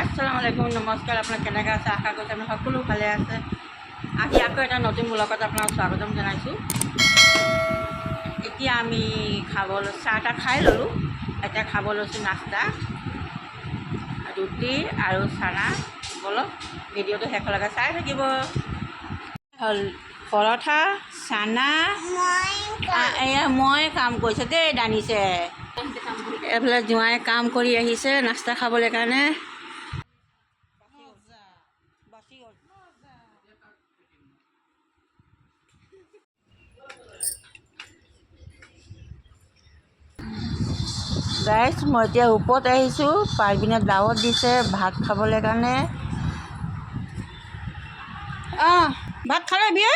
আসসালামু আলাইকুম নমস্কাৰ আপোনাক কেনেকৈ আছে আশা কৰিছোঁ আমি সকলো ভালে আছে আজি আকৌ এটা নতুন ব্লগত আপোনাক স্বাগতম জনাইছোঁ। এতিয়া আমি খাবলৈ, চাহ তাহ খাই ল'লোঁ। এতিয়া খাব লৈছোঁ নাস্তা, ৰুটি আৰু চানা। বলক ভিডিঅ'টো শেষলৈকে চাই থাকিব। হ'ল, পৰঠা, চানা এয়া মই কাম কৰিছে দেই, দানিছে। এইফালে জোঁৱাই কাম কৰি আহিছে নাস্তা খাবলৈ কাৰণে। গাইছ মই এতিয়া ওপৰত আহিছোঁ। পাৰ্বিনে দাৱত দিছে ভাত খাবলৈ কাৰণে। অঁ ভাত খালে বিয়ে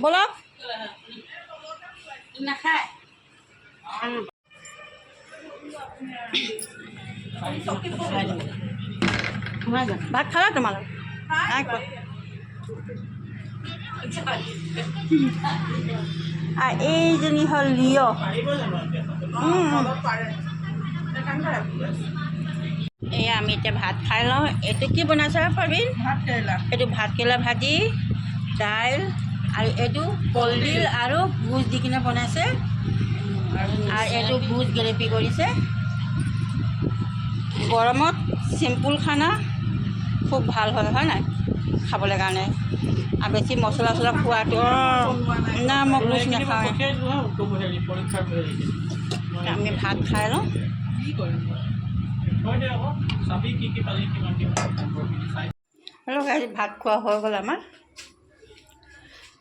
বলক। নাখায়। ভাত খালা তোমালোক নাই খোৱা আৰু এইজনী হ'ল উম। এয়া আমি এতিয়া ভাত খাই লওঁ এইটো কি বনাইছে পাৰ্বিন এইটো ভাতকেৰেলা ভাজি দাইল আৰু এইটো কলডিল আৰু ভোজ দি কিনে বনাইছে। আৰু এইটো ভোজ গেলেপি কৰিছে গৰমত চিম্পুল খানা। খুব ভাল হয় হয় নাই? খাবলৈ কাৰণে। আৰু বেছি মছলা চছলা খোৱাটো না মই ভোজ নাখাওঁ আমি ভাত খাই লওঁ। ভাত খোৱা হৈ গ'ল আমাৰ।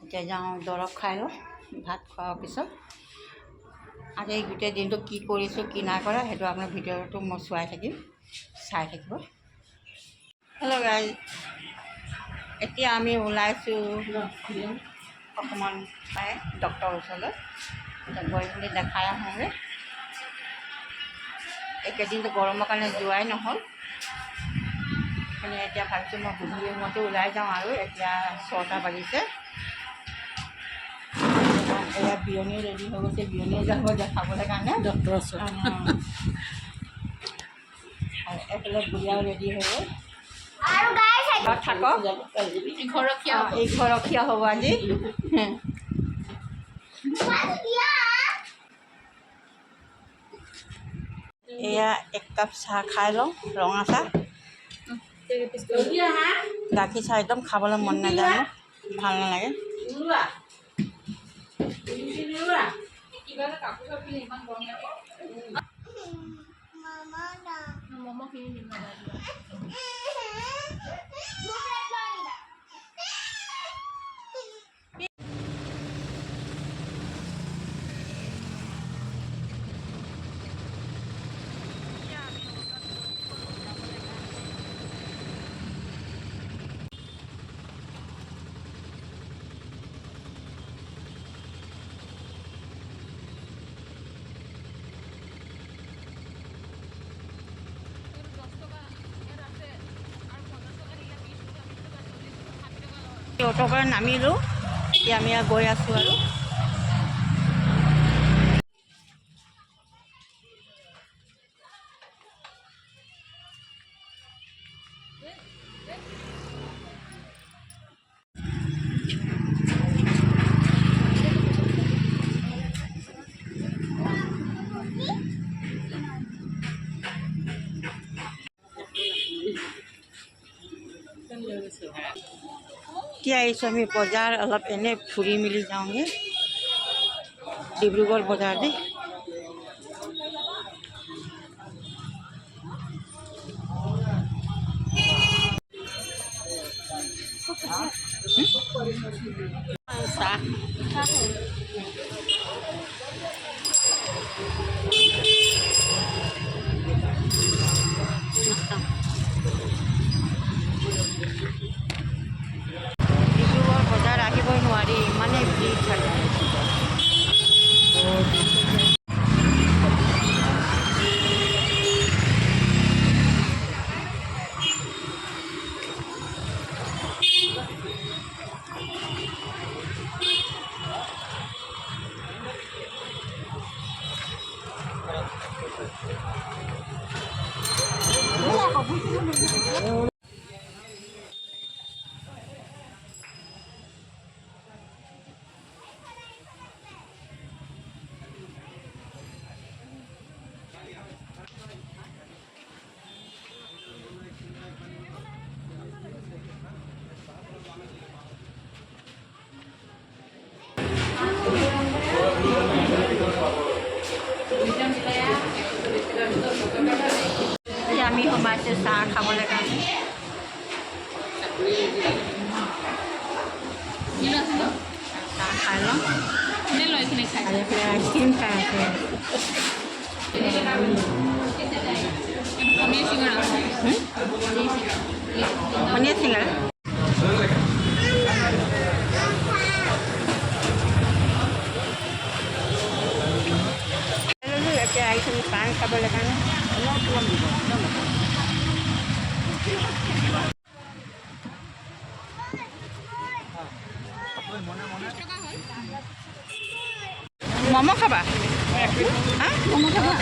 এতিয়া যাওঁ দৰৱ খাই লওঁ ভাত খোৱাৰ পিছত। আজি গোটেই দিনটো কি কৰিছোঁ কি নাই কৰা সেইটো আপোনাৰ ভিডিঅ'টো মই চোৱাই থাকিম চাই থাকিব। হেল্ল' গাইজ এতিয়া আমি ওলাইছোঁ অকণমান চাই ডক্টৰৰ ওচৰলৈ এতিয়া গৈ মেলি দেখাই আহোঁগৈ এইকেইদিনটো গৰমৰ কাৰণে যোৱাই নহ'ল। মানে এতিয়া ভাবিছোঁ মই গধূলি সময়তে ওলাই যাওঁ আৰু। এতিয়া ছটা বাজিছে। এয়া বিয়নীও ৰেডি হৈ গৈছে। বিয়নীও যাব দেখাবলৈ কাৰণে। ডক্টৰ আছে অঁ। আৰু এইফালে বুঢ়িয়াও ৰেডি হৈ গ'ল। থাকক এই ঘৰখীয়া হ'ব আজি। এয়া এক কাপ চাহ খাই লওঁ ৰঙা চাহ গাখীৰ চাহ একদম খাবলৈ মন নাযায় মোৰ ভালো নালাগে। ম'ম' কিনি দিম অ'টোৰ পৰা নামিলোঁ এতিয়া আমি গৈ আছোঁ আৰু। এতিয়া क्या इस समय बाज़ार अलग एने फ्री मिली जाऊँगे। डिब्रूगढ़ बाज़ार दे আমি সোমাইছোঁ চাহ খাবলৈ কাৰণে। চাহ খাই লওঁ। আইচক্ৰীম খাই আছে। পনীৰ চিঙৰা। এতিয়া অলপ অলপ দিব ম'ম' খাবা? ম'ম' খাবা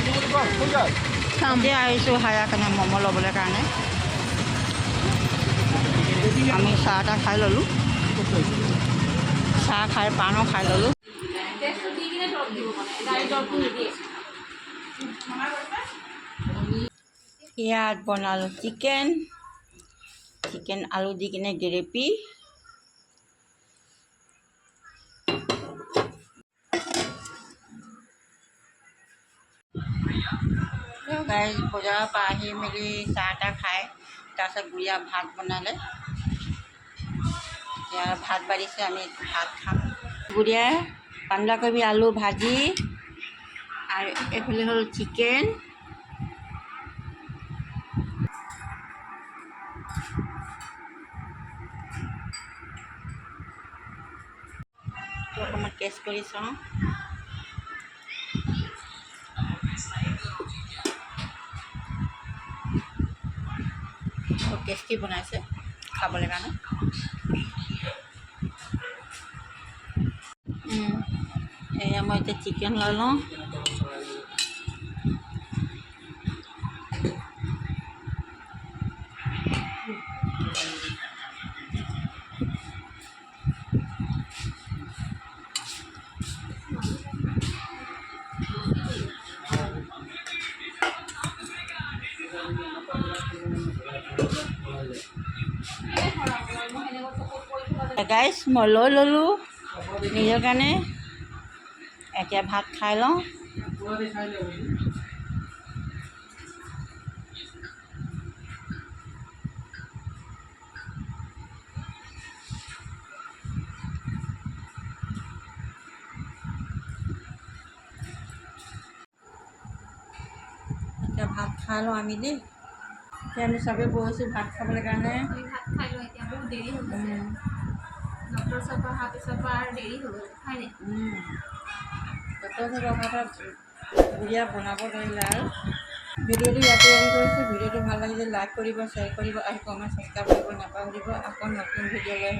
এতিয়া আহিছোঁ হায়াৰ কাৰণে ম'ম' ল'বলৈ কাৰণে। আমি চাহ তাহ খাই ল'লোঁ। চাহ খাই পাণো খাই ল'লোঁ। ইয়াত বনালোঁ চিকেন চিকেন আলু দি কিনে গ্ৰেভি গাই বজাৰৰ পৰা আহি মেলি চাহ তাহ খাই, তাৰপিছত গুড়িয়া ভাত বনালে। এতিয়া ভাত বাঢ়িছে, আমি ভাত খাম। গুড়িয়াই বন্ধাকবি আলু ভাজি, আৰু এইফালে হ'ল চিকেন এইটো করি কৰি চাওঁ টেষ্টি বনাইছে খাবলৈ কাৰণে। এয়া মই এতিয়া চিকেন লৈ লওঁ। গাইছ মই লৈ ল'লোঁ নিজৰ কাৰণে এতিয়া ভাত খাই লওঁ এতিয়া ভাত খাই লওঁ আমি দেই এতিয়া আমি চবেই বহিছোঁ ভাত খাবলৈ কাৰণে। ভাত খাই লওঁ এতিয়া বহুত দেৰি হৈ গৈছে। উম, ডক্টৰ ওচৰৰ পৰা অহাৰ পিছৰ পৰা আৰু দেৰি হৈ গ'ল হয় নাই? উম। ডক্টৰ ওচৰত অহাৰ পৰা গুড়িয়া বনাব ধৰিলে আৰু। ভিডিঅ'টো ইয়াতে এণ্ড কৰিছোঁ ভিডিঅ'টো ভাল লাগিলে লাইক কৰিব শ্বেয়াৰ কৰিব আৰু কমেণ্ট ছাবস্ক্ৰাইব কৰিব নাপাহৰিব। আকৌ নতুন ভিডিঅ' লৈ